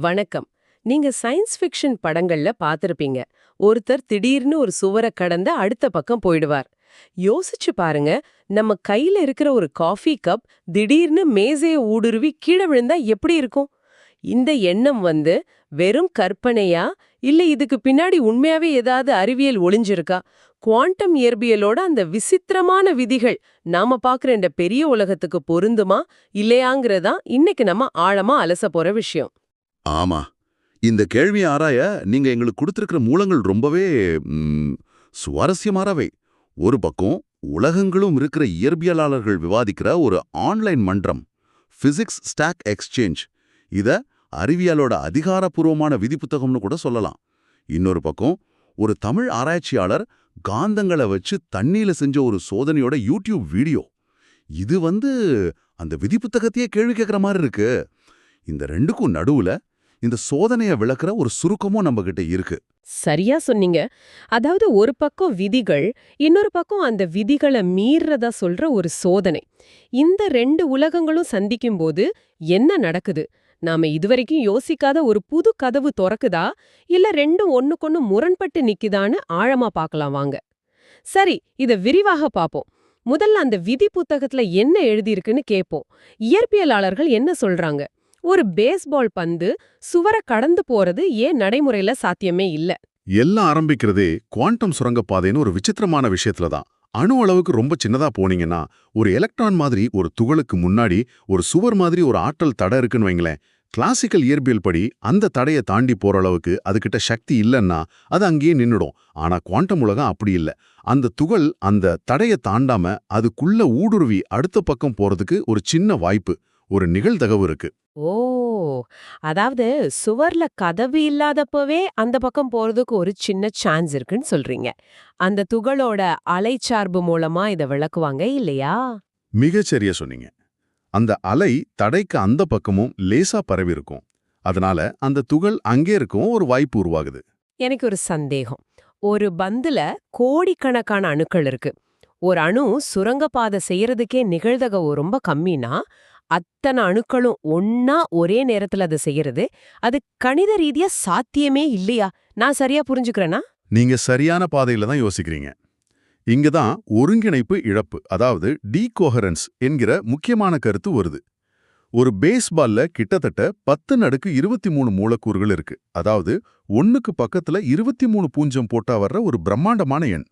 வணக்கம். நீங்க science fiction படங்கள்ல பாத்திருப்பீங்க. ஒருத்தர் திடீர்னு ஒரு சுவரை கடந்து அடுத்த பக்கம் போயிடுவார். யோசிச்சு பாருங்க நம்ம கையில இருக்கிற ஒரு காஃபி கப் திடீர்னு மேசைய ஊடுருவி கீழே விழுந்தா எப்படி இருக்கும்? இந்த எண்ணம் வந்து வெறும் கற்பனையா? இல்ல இதுக்கு பின்னாடி உண்மையாவே ஏதாவது அறிவியல் ஒளிஞ்சிருக்கா? குவாண்டம் இயற்பியலோட அந்த விசித்திரமான விதிகள் நாம பாக்குற இந்த பெரிய உலகத்துக்கு பொருந்துமா? இல்லையாங்கிறதா இன்னைக்கு நம்ம ஆழமா அலச போற விஷயம். ஆமா. இந்த கேள்வியை ஆராய நீங்க எங்களுக்கு கொடுத்திருக்கிற மூலங்கள் ரொம்பவே ம், சுவாரஸ்யமானவை. ஒரு பக்கம் உலகங்களும் இருக்கிற இயற்பியலாளர்கள் விவாதிக்கிற ஒரு ஆன்லைன் மன்றம் பிசிக்ஸ் ஸ்டாக் எக்ஸ்சேஞ்ச் இத அறிவியலோட அதிகாரப்பூர்வமான விதி புத்தகம்னு கூட சொல்லலாம். இன்னொரு பக்கம் ஒரு தமிழ் ஆராய்ச்சியாளர் காந்தங்களை வச்சு தண்ணியில் செஞ்ச ஒரு சோதனையோட யூடியூப் வீடியோ. இது வந்து அந்த விதி புத்தகத்தையே கேள்வி கேட்குற மாதிரி இருக்கு. இந்த ரெண்டுக்கும் நடுவுல இந்த சோதனையை விளக்குற ஒரு சுருக்கமும் நம்ம கிட்ட இருக்கு. சரியா சொன்னீங்க. அதாவது ஒரு பக்கம் விதிகள் இன்னொரு பக்கம் அந்த விதிகளை மீறதா சொல்ற ஒரு சோதனை. இந்த ரெண்டு உலகங்களும் சந்திக்கும் போது என்ன நடக்குது? நாம இதுவரைக்கும் யோசிக்காத ஒரு புது கதவு திறக்குதா? இல்ல ரெண்டும் ஒன்னுக்கொன்னு முரண்பட்டு நிக்குதான்னு ஆழமா பார்க்கலாம் வாங்க. சரி இத விரிவாக பாப்போம் முதல்ல அந்த விதி புத்தகத்துல என்ன எழுதியிருக்குன்னு கேட்போம். இயற்பியலாளர்கள் என்ன சொல்றாங்க? ஒரு பேஸ்பால் பந்து சுவரை கடந்து போறது ஏன் நடைமுறையில சாத்தியமே இல்ல. எல்லாம் ஆரம்பிக்கிறதே குவாண்டம் சுரங்கப்பாதைன்னு ஒரு விசித்திரமான விஷயத்துல தான். அணு அளவுக்கு ரொம்ப சின்னதா போனீங்கன்னா ஒரு எலக்ட்ரான் மாதிரி ஒரு துகளுக்கு முன்னாடி ஒரு சுவர் மாதிரி ஒரு ஆற்றல் தடை இருக்குன்னு வைங்களேன் கிளாசிக்கல் இயற்பியல் படி அந்த தடையை தாண்டி போற அளவுக்கு அதுகிட்ட சக்தி இல்லைன்னா அது அங்கேயே நின்னுடும். ஆனா குவாண்டம் உலகம் அப்படி இல்ல. அந்த துகள் அந்த தடையை தாண்டாம அதுக்குள்ள ஊடுருவி அடுத்த பக்கம் போறதுக்கு ஒரு சின்ன வாய்ப்பு. ஒரு நிகழ்தகவு இருக்கு. ஓ! அதாவது சுவர்ல கதவு இல்லாதப்பவே அந்த பக்கம் போறதுக்கு ஒரு சின்ன சான்ஸ் இருக்குன்னு சொல்றீங்க. அந்த துகளோட அலைச்சார்பு மூலமா இத விளக்குவாங்க இல்லையா? மிகச்சரியா சொன்னீங்க. அந்த அலை தடைக்கு அந்த பக்கமும் லேசா பரவி இருக்கும். அதனால அந்த துகள் அங்கே இருக்கவும் ஒரு வாய்ப்பு உருவாகுது. எனக்கு ஒரு சந்தேகம். ஒரு பந்துல கோடிக்கணக்கான அணுக்கள் இருக்கு. ஒரு அணு சுரங்கப்பாதை செய்யறதுக்கே நிகழ்தகவு ரொம்ப கம்மினா அத்தனை அணுக்களும் ஒன்னா ஒரே நேரத்துல அதை செய்யறது. அது கணித ரீதியா சாத்தியமே இல்லையா? நான் சரியா புரிஞ்சுக்கிறேனா? நீங்க சரியான பாதையில தான் யோசிக்கிறீங்க. இங்க தான் ஒருங்கிணைப்பு இழப்பு அதாவது டீகோஹரன்ஸ் என்கிற முக்கியமான கருத்து வருது. ஒரு பேஸ்பால்ல கிட்டத்தட்ட பத்து நடுக்கு இருபத்தி மூணு மூலக்கூறுகள் இருக்கு. அதாவது ஒண்ணுக்கு பக்கத்துல இருபத்தி மூணு பூஞ்சம் போட்டா வர்ற ஒரு பிரம்மாண்டமான எண்.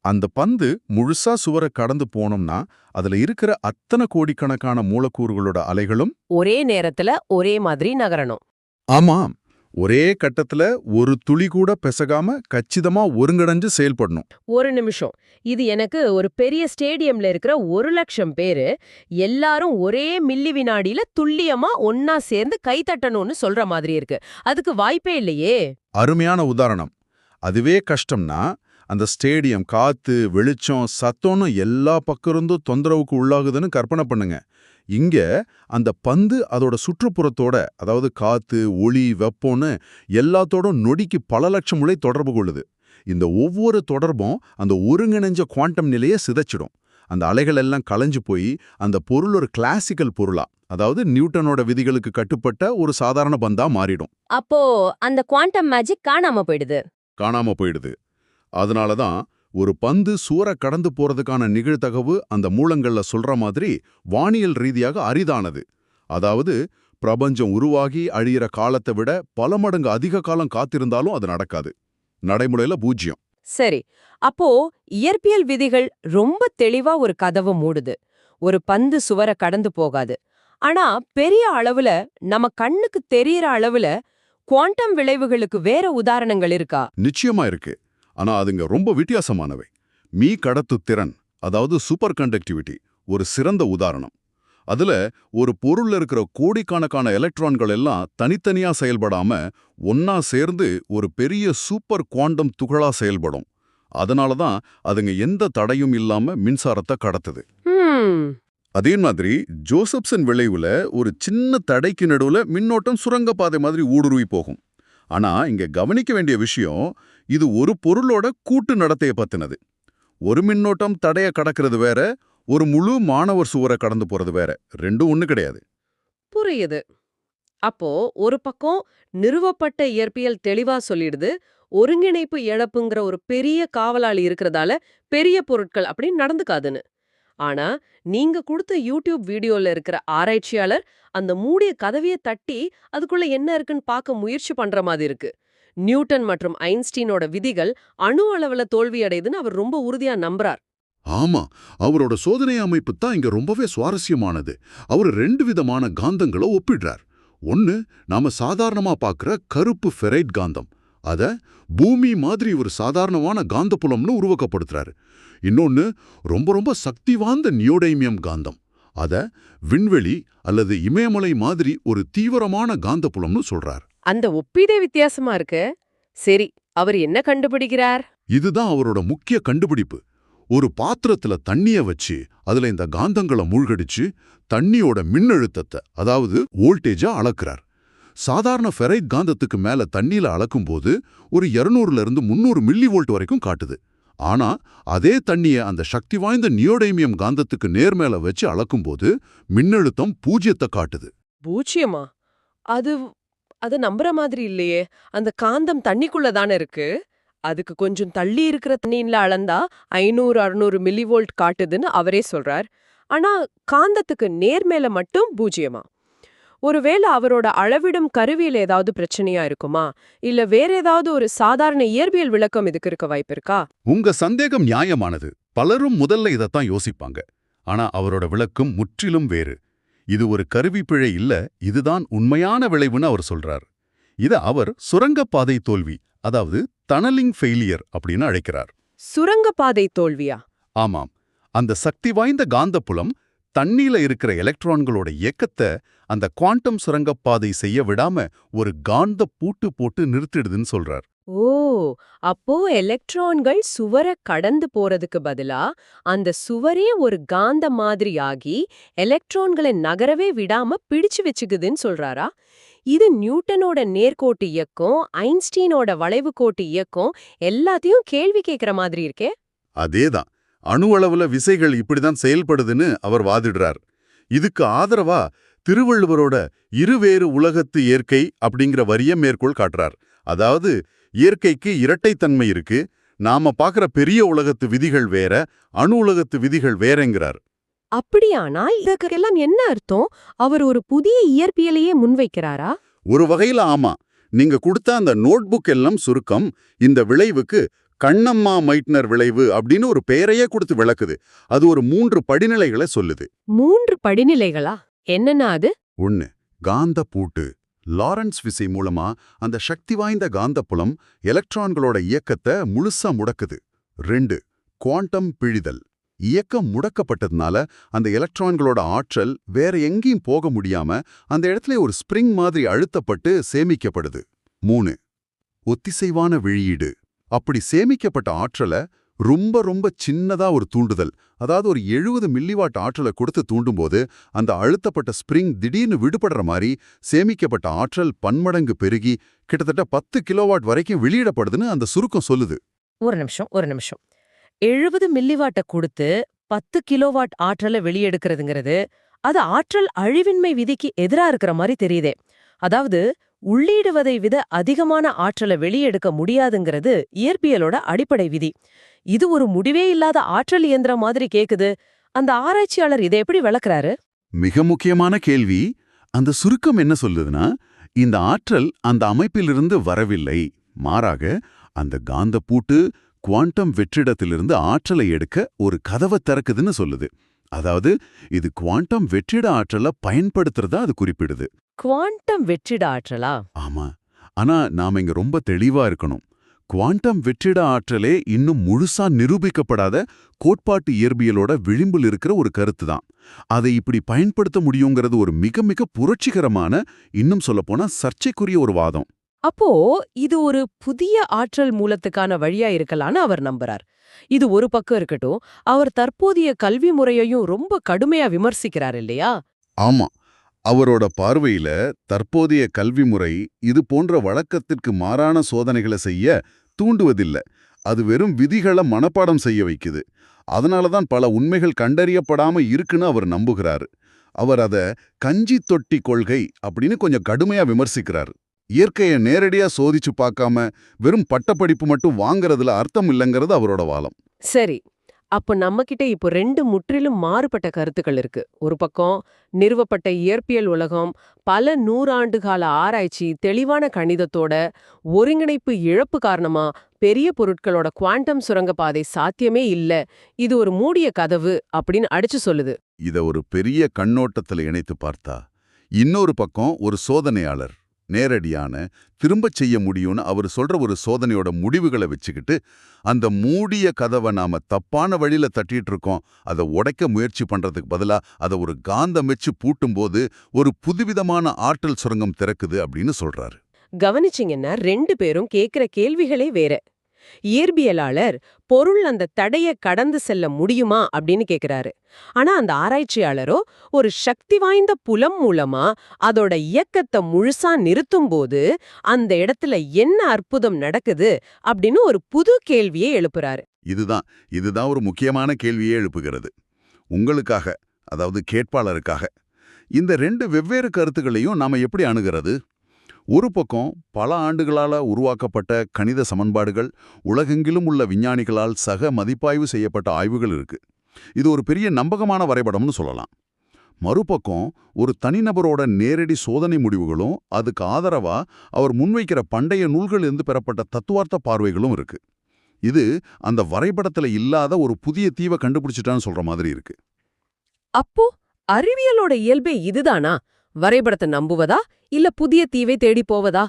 அந்த பந்து முழுசா சுவரை கடந்து போனோம்னா அதுல இருக்கிற அத்தனை கோடிக்கணக்கான மூலக்கூறுகளோட அலைகளும் ஒரே நேரத்துல ஒரே மாதிரி நகரணும். ஆமாம். ஒரே கட்டத்துல ஒரு துளி கூட பெசகாம கச்சிதமா ஒருங்கடைஞ்சு செயல்படணும். ஒரு நிமிஷம். இது எனக்கு ஒரு பெரிய ஸ்டேடியம்ல இருக்கிற ஒரு லட்சம் பேரு எல்லாரும் ஒரே மில்லி வினாடியில துல்லியமா ஒன்னா சேர்ந்து கை தட்டணும்னு சொல்ற மாதிரி இருக்கு. அதுக்கு வாய்ப்பே இல்லையே. அருமையான உதாரணம். அதுவே கஷ்டம்னா அந்த ஸ்டேடியம் காத்து வெளிச்சம் சத்தம்னு எல்லா பக்கம் இருந்தும் தொந்தரவுக்கு உள்ளாகுதுன்னு கற்பனை பண்ணுங்க. இங்க அந்த பந்து அதோட சுற்றுப்புறத்தோட அதாவது காத்து ஒளி வெப்பம்னு எல்லாத்தோட நொடிக்கு பல லட்சம் முறை தொடர்பு கொள்ளுது. இந்த ஒவ்வொரு தொடர்பும் அந்த ஒருங்கிணைஞ்ச குவாண்டம் நிலையை சிதைச்சிடும். அந்த அலைகள் எல்லாம் கலைஞ்சு போய் அந்த பொருள் ஒரு கிளாசிக்கல் பொருளா அதாவது நியூட்டனோட விதிகளுக்கு கட்டுப்பட்ட ஒரு சாதாரண பந்தா மாறிடும். அப்போ அந்த குவாண்டம் மேஜிக் காணாம போயிடுது. காணாம போயிடுது. அதனால தான் ஒரு பந்து சூற கடந்து போறதுக்கான நிகழ்தகவு அந்த மூலங்கள்ல சொல்ற மாதிரி வானியல் ரீதியாக அரிதானது. அதாவது பிரபஞ்சம் உருவாகி அழியிற காலத்தை விட பல மடங்கு அதிக காலம் காத்திருந்தாலும் அது நடக்காது. நடைமுறையில பூஜ்யம் சரி. அப்போ இயற்பியல் விதிகள் ரொம்ப தெளிவா ஒரு கதவு மூடுது. ஒரு பந்து சுவரை கடந்து போகாது. ஆனா பெரிய அளவுல நம்ம கண்ணுக்கு தெரியற அளவுல குவாண்டம் விளைவுகளுக்கு வேற உதாரணங்கள் இருக்கா? நிச்சயமா இருக்கு. ஆனா அதுங்க ரொம்ப வித்தியாசமானவை. மீ கடத்து திறன் அதாவது சூப்பர் கண்டக்டிவிட்டி ஒரு சிறந்த உதாரணம். அதுல ஒரு பொருள்ல இருக்கிற கோடிக்கணக்கான எலக்ட்ரான்கள் எல்லாம் தனித்தனியா செயல்படாம ஒன்னா சேர்ந்து ஒரு பெரிய சூப்பர் குவாண்டம் துகளா செயல்படும். அதனால தான் அதுங்க எந்த தடையும் இல்லாம மின்சாரத்தை கடத்துது. அதே மாதிரி ஜோசப்சன் விளைவுல ஒரு சின்ன தடைக்கு நடுவுல மின்னோட்டம் சுரங்கப்பாதை மாதிரி ஊடுருவி போகும். ஆனா இங்க கவனிக்க வேண்டிய விஷயம் இது ஒரு பொருளோட கூட்டு நடத்தைய பத்தினது. ஒரு மின்னோட்டம் தடைய கடக்கிறது வேற ஒரு முழு மாணவர் சுவரை கடந்து போறது வேற. ரெண்டும் ஒண்ணு கிடையாது. புரியுது. அப்போ ஒரு பக்கம் நிறுவப்பட்ட இயற்பியல் தெளிவா சொல்லிடுது ஒருங்கிணைப்பு இழப்புங்கிற ஒரு பெரிய காவலாளி இருக்கிறதால பெரிய பொருட்கள் அப்படின்னு நடந்துக்காதுன்னு. ஆனா நீங்க கொடுத்த யூடியூப் வீடியோல இருக்கிற ஆராய்ச்சியாளர் அந்த மூடிய கதவியை தட்டி அதுக்குள்ள என்ன இருக்குன்னு பார்க்க முயற்சி பண்ற மாதிரி இருக்கு. நியூட்டன் மற்றும் ஐன்ஸ்டீனோட விதிகள் அணு அளவுல தோல்வியடையுதுன்னு அவர் ரொம்ப உறுதியா நம்புறார். ஆமா அவரோட சோதனை அமைப்பு தான் இங்க ரொம்பவே சுவாரஸ்யமானது. அவர் ரெண்டு விதமான காந்தங்களை ஒப்பிடுறார். ஒன்னு நாம சாதாரணமா பாக்குற கருப்பு ஃபெரைட் காந்தம். அத பூமி மாதிரி ஒரு சாதாரணமான காந்தப்புலம்னு உருவகப்படுத்துறாரு. இன்னொன்னு ரொம்ப ரொம்ப சக்தி வாய்ந்த நியோடைமியம் காந்தம். அத விண்வெளி அல்லது இமயமலை மாதிரி ஒரு தீவிரமான காந்தப்புலம்னு சொல்றார். அந்த ஒப்பீடே வித்தியாசமா இருக்கு. சரி அவர் என்ன கண்டுபிடிக்கிறார்? இதுதான் அவரோட முக்கிய கண்டுபிடிப்பு. ஒரு பாத்திரத்துல தண்ணிய வச்சு அதுல இந்த காந்தங்களை மூழ்கடிச்சு தண்ணியோட மின்னழுத்தத்தை அதாவது வோல்டேஜா அளக்குறார். சாதாரண ஃபெரைட் காந்தத்துக்கு மேல தண்ணியில அளக்கும்போது ஒரு 200ல இருந்து முந்நூறு மில்லி வோல்ட் வரைக்கும் காட்டுது. ஆனா அதே தண்ணிய அந்த சக்தி வாய்ந்த நியோடைமியம் காந்தத்துக்கு நேர்மேல வச்சு அளக்கும்போது மின்னழுத்தம் பூஜ்யத்தை காட்டுது. பூஜ்யமா? அது அது நம்புற மாதிரி இல்லையே. அந்த காந்தம் தண்ணிக்குள்ள தானே இருக்கு. அதுக்கு கொஞ்சம் தள்ளி இருக்கிற தண்ணியில அளந்தா ஐநூறு அறுநூறு மில்லி வோல்ட் காட்டுதுன்னு அவரே சொல்றார். ஆனா காந்தத்துக்கு நேர்மேல மட்டும் பூஜ்யமா? ஒருவேளை அவரோட அளவிடும் கருவியில ஏதாவது பிரச்சனையா இருக்குமா? இல்ல வேற ஏதாவது ஒரு சாதாரண இயற்பியல் விளக்கம் இதுக்கு இருக்க வாய்ப்பு இருக்கா உங்க சந்தேகம் நியாயமானது. பலரும் முதல்ல இதைத்தான் யோசிப்பாங்க. ஆனா அவரோட விளக்கம் முற்றிலும் வேறு. இது ஒரு கருவி பிழை இல்ல இதுதான் உண்மையான விளைவுன்னு அவர் சொல்றார். இத அவர் சுரங்கப்பாதை தோல்வி அதாவது டனலிங் ஃபெயிலியர் அப்படின்னு அழைக்கிறார். சுரங்கப்பாதை தோல்வியா? ஆமாம். அந்த சக்தி வாய்ந்த காந்தப்புலம் தண்ணீல இருக்கிற எலக்ட்ரான்களோட இயக்கத்தை அந்த குவாண்டம் சுரங்கப்பாதை செய்ய விடாம ஒரு காந்த பூட்டு போட்டு நிறுத்திடுதுன்னு சொல்றார். ஓ அப்போ எலக்ட்ரான்கள் சுவரை கடந்து போறதுக்கு பதிலா அந்த சுவரே ஒரு காந்த மாதிரி ஆகி எலக்ட்ரான்களை நகரவே விடாம பிடிச்சு வச்சுக்குதுன்னு சொல்றாரா? இது நியூட்டனோட நேர்கோட்டு இயக்கம் ஐன்ஸ்டீனோட வளைவு கோட்டு இயக்கம் எல்லாத்தையும் கேள்வி கேட்கிற மாதிரி இருக்கே. அதேதான். அணு அளவுல விசைகள் இப்படிதான் செயல்படுதுன்னு அவர் வாதிடுறார். இதுக்கு ஆதரவா திருவள்ளுவரோட இருவேறு உலகத்து இயற்கை அப்படிங்கிற வரிய மேற்கோள் காட்டுறார். அதாவது இயற்கைக்கு இரட்டைத்தன்மை இருக்கு நாம பார்க்கற பெரிய உலகத்து விதிகள் வேற அணு உலகத்து விதிகள் வேறங்கிறார். அப்படியானா இதுக்கெல்லாம் என்ன அர்த்தம்? அவர் ஒரு புதிய இயற்பியலையே முன்வைக்கிறாரா? ஒரு வகையில ஆமா. நீங்க கொடுத்த அந்த நோட்புக் எல்லாம் சுருக்கம் இந்த விளைவுக்கு கண்ணம்மா மைட்னர் விளைவு அப்படின்னு ஒரு பெயரையே கொடுத்து விளக்குது. அது ஒரு மூன்று படிநிலைகளை சொல்லுது. மூன்று படிநிலைகளா? என்னன்னா அது? ஒன்னு காந்த பூட்டு. லாரன்ஸ் விசை மூலமா அந்த சக்தி வாய்ந்த காந்தப்புலம் எலக்ட்ரான்களோட இயக்கத்தை முழுசா முடக்குது. ரெண்டு குவாண்டம் பிழிதல். இயக்கம் முடக்கப்பட்டதுனால அந்த எலக்ட்ரான்களோட ஆற்றல் வேற எங்கேயும் போக முடியாம அந்த இடத்துல ஒரு ஸ்ப்ரிங் மாதிரி அழுத்தப்பட்டு சேமிக்கப்படுது. மூணு ஒத்திசைவான வெளியீடு. அப்படி சேமிக்கப்பட்ட ஆற்றலை ரொம்ப ரொம்ப சின்னதா ஒரு தூண்டுதல். அதாவது ஒரு எழுபது மில்லிவாட் ஆற்றலை கொடுத்து தூண்டும்போது அந்த அழுத்தப்பட்ட ஸ்ப்ரிங் திடீர்னு விடுபடுற மாதிரி சேமிக்கப்பட்ட ஆற்றல் பன்மடங்கு பெருகி கிட்டத்தட்ட பத்து கிலோவாட் வரைக்கும் வெளியிடப்படுதுன்னு அந்த சுருக்கம் சொல்லுது. ஒரு நிமிஷம் ஒரு நிமிஷம். எழுபது மில்லிவாட்டை கொடுத்து பத்து கிலோவாட் ஆற்றலை வெளியெடுக்கிறதுங்கிறது அது ஆற்றல் அழிவின்மை விதிக்கு எதிரா இருக்கிற மாதிரி தெரியுதே. அதாவது உள்ளீடுவதை விட அதிகமான ஆற்றலை வெளியெடுக்க முடியாதுங்கிறது இயற்பியலோட அடிப்படை விதி. இது ஒரு முடிவே இல்லாத ஆற்றல் இயந்திரம் மாதிரி கேக்குது. அந்த ஆராய்ச்சியாளர் இதை எப்படி விளக்குறாரு? மிக முக்கியமான கேள்வி. அந்த சுருக்கம் என்ன சொல்லுதுன்னா இந்த ஆற்றல் அந்த அமைப்பிலிருந்து வரவில்லை. மாறாக அந்த காந்த பூட்டு குவாண்டம் வெற்றிடத்திலிருந்து ஆற்றலை எடுக்க ஒரு கதவை திறக்குதுன்னு சொல்லுது. அதாவது இது குவாண்டம் வெற்றிட ஆற்றலை பயன்படுத்துறதா அது குறிப்பிடுது. குவாண்டம் வெற்றிட ஆற்றலா? ஆமா. ஆனா நாம இங்க ரொம்ப தெளிவா இருக்கணும். குவாண்டம் வெற்றிட ஆற்றலே இன்னும் முழுசா நிரூபிக்கப்படாத கோட்பாட்டு இயற்பியலோட விளிம்பில் இருக்கிற ஒரு கருத்து தான். அதை இப்படி பயன்படுத்த முடியுங்கிறது ஒரு மிக மிக புரட்சிகரமான இன்னும் சொல்லப்போனா சர்ச்சைக்குரிய ஒரு வாதம். அப்போ இது ஒரு புதிய ஆற்றல் மூலத்துக்கான வழியா இருக்கலாம்னு அவர் நம்புறார். இது ஒரு பக்கம் இருக்கட்டும் அவர் தற்போதைய கல்வி முறையையும் ரொம்ப கடுமையா விமர்சிக்கிறார் இல்லையா? ஆமா. அவரோட பார்வையில தற்போதைய கல்வி முறை இது போன்ற வழக்கத்திற்கு மாறான சோதனைகளை செய்ய தூண்டுவதில்லை. அது வெறும் விதிகளை மனப்பாடம் செய்ய வைக்குது. அதனால தான் பல உண்மைகள் கண்டறியப்படாம இருக்குன்னு அவர் நம்புகிறாரு. அவர் அத கஞ்சி தொட்டி கொள்கை அப்படின்னு கொஞ்சம் கடுமையா விமர்சிக்கிறார். இயற்கையை நேரடியா சோதிச்சு பார்க்காம வெறும் பட்டப்படிப்பு மட்டும் வாங்கறதுல அர்த்தம் இல்லைங்கிறது அவரோட வாலம் சரி. அப்ப நம்மக்கிட்ட இப்போ ரெண்டு முற்றிலும் மாறுபட்ட கருத்துக்கள் இருக்கு. ஒரு பக்கம் நிறுவப்பட்ட இயற்பியல் உலகம் பல நூறாண்டு கால ஆராய்ச்சி தெளிவான கணிதத்தோட ஒருங்கிணைப்பு இழப்பு காரணமா பெரிய பொருட்களோட குவாண்டம் சுரங்கப்பாதை சாத்தியமே இல்ல. இது ஒரு மூடிய கதவு அப்படின்னு அடிச்சு சொல்லுது. இத ஒரு பெரிய கண்ணோட்டத்துல இணைத்து பார்த்தா இன்னொரு பக்கம் ஒரு சோதனையாளர். நேரடியான திரும்பச் செய்ய முடியும்னு அவர் சொல்ற ஒரு சோதனையோட முடிவுகளை வச்சுக்கிட்டு அந்த மூடிய கதவை நாம தப்பான வழியில தட்டிட்டு இருக்கோம். அதை உடைக்க முயற்சி பண்றதுக்கு பதிலா அதை ஒரு காந்தம் வச்சு பூட்டும்போது ஒரு புதுவிதமான ஆற்றல் சுரங்கம் திறக்குது அப்படின்னு சொல்றாரு. கவனிச்சிங்கன்னா ரெண்டு பேரும் கேக்குற கேள்விகளே வேற. இயற்பியலாளர் பொருள் அந்த தடைய கடந்து செல்ல முடியுமா அப்படின்னு கேக்குறாரு. ஆனா அந்த ஆராய்ச்சியாளரோ ஒரு சக்தி வாய்ந்த புலம் மூலமா அதோட இயக்கத்தை முழுசா நிறுத்தும் போது அந்த இடத்துல என்ன அற்புதம் நடக்குது அப்படின்னு ஒரு புது கேள்வியை எழுப்புறாரு. இதுதான் இதுதான் ஒரு முக்கியமான கேள்வியே எழுப்புகிறது. உங்களுக்காக அதாவது கேட்பாளருக்காக இந்த ரெண்டு வெவ்வேறு கருத்துக்களையும் நாம எப்படி அணுகிறது? ஒரு பக்கம் பல ஆண்டுகளால உருவாக்கப்பட்ட கணித சமன்பாடுகள் உலகெங்கிலும் உள்ள விஞ்ஞானிகளால் சக மதிப்பாய்வு செய்யப்பட்ட ஆய்வுகள் இருக்கு. இது ஒரு பெரிய நம்பகமான வரைபடம்னு சொல்லலாம். மறுபக்கம் ஒரு தனிநபரோட நேரடி சோதனை முடிவுகளும் அதுக்கு ஆதரவா அவர் முன்வைக்கிற பண்டைய நூல்களிலிருந்து பெறப்பட்ட தத்துவார்த்த பார்வைகளும் இருக்கு. இது அந்த வரைபடத்துல இல்லாத ஒரு புதிய தீவை கண்டுபிடிச்சிட்டான்னு சொல்ற மாதிரி இருக்கு. அப்போ அறிவியலோட இயல்பே இதுதானா? வரைபடத்தை நம்புவதா? இல்ல புதிய தீவை தேடி போவதா?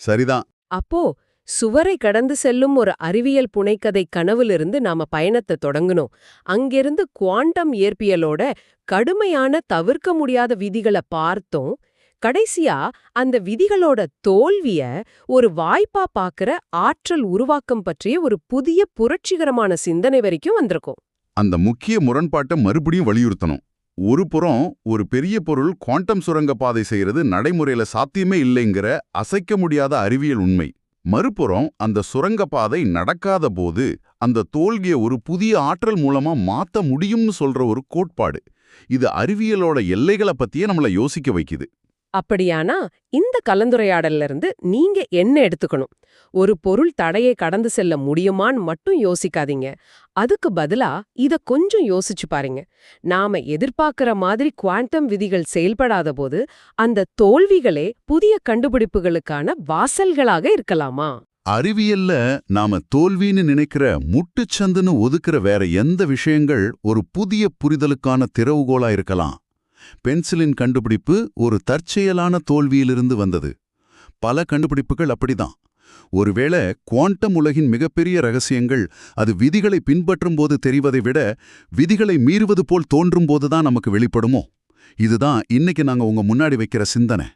சரிதான். அப்போ சுவரை கடந்து செல்லும் ஒரு அறிவியல் புனைக்கதை கனவிலிருந்து நாம பயணத்தை தொடங்கணும். அங்கிருந்து குவாண்டம் இயற்பியலோட கடுமையான தவிர்க்க முடியாத விதிகளை பார்த்தோம். கடைசியா அந்த விதிகளோட தோல்விய ஒரு வாய்ப்பா பாக்குற ஆற்றல் உருவாக்கம் பற்றிய ஒரு புதிய புரட்சிகரமான சிந்தனை வரைக்கும் வந்திருக்கோம். அந்த முக்கிய முரண்பாட்டை மறுபடியும் வலியுறுத்தணும். ஒரு புறம் ஒரு பெரிய பொருள் குவாண்டம் சுரங்கப்பாதை செய்கிறது நடைமுறையில சாத்தியமே இல்லைங்கிற அசைக்க முடியாத அறிவியல் உண்மை. மறுபுறம் அந்த சுரங்கப்பாதை நடக்காத போது அந்த தோல்வியை ஒரு புதிய ஆற்றல் மூலமா மாத்த முடியும்னு சொல்ற ஒரு கோட்பாடு. இது அறிவியலோட எல்லைகளை பத்தியே நம்மள யோசிக்க வைக்குது. அப்படியானா இந்த கலந்துரையாடல்ல இருந்து நீங்க என்ன எடுத்துக்கணும்? ஒரு பொருள் தடையை கடந்து செல்ல முடியுமான்னு மட்டும் யோசிக்காதீங்க. அதுக்கு பதிலா இத கொஞ்சம் யோசிச்சு பாருங்க. நாம எதிர்பார்க்கிற மாதிரி குவாண்டம் விதிகள் செயல்படாத போது அந்த தோல்விகளே புதிய கண்டுபிடிப்புகளுக்கான வாசல்களாக இருக்கலாமா? அறிவியல்ல நாம தோல்வின்னு நினைக்கிற முட்டுச்சந்துன்னு ஒதுக்குற வேற எந்த விஷயங்கள் ஒரு புதிய புரிதலுக்கான திறவுகோலா இருக்கலாம். பென்சிலின் கண்டுபிடிப்பு ஒரு தற்செயலான தோல்வியிலிருந்து வந்தது. பல கண்டுபிடிப்புகள் அப்படிதான். ஒருவேளை குவாண்டம் உலகின் மிகப்பெரிய ரகசியங்கள் அது விதிகளை பின்பற்றும் போது தெரிவதை விட விதிகளை மீறுவது போல் தோன்றும் போதுதான் நமக்கு வெளிப்படுமோ? இதுதான் இன்னைக்கு நாங்க உங்க முன்னாடி வைக்கிற சிந்தனை.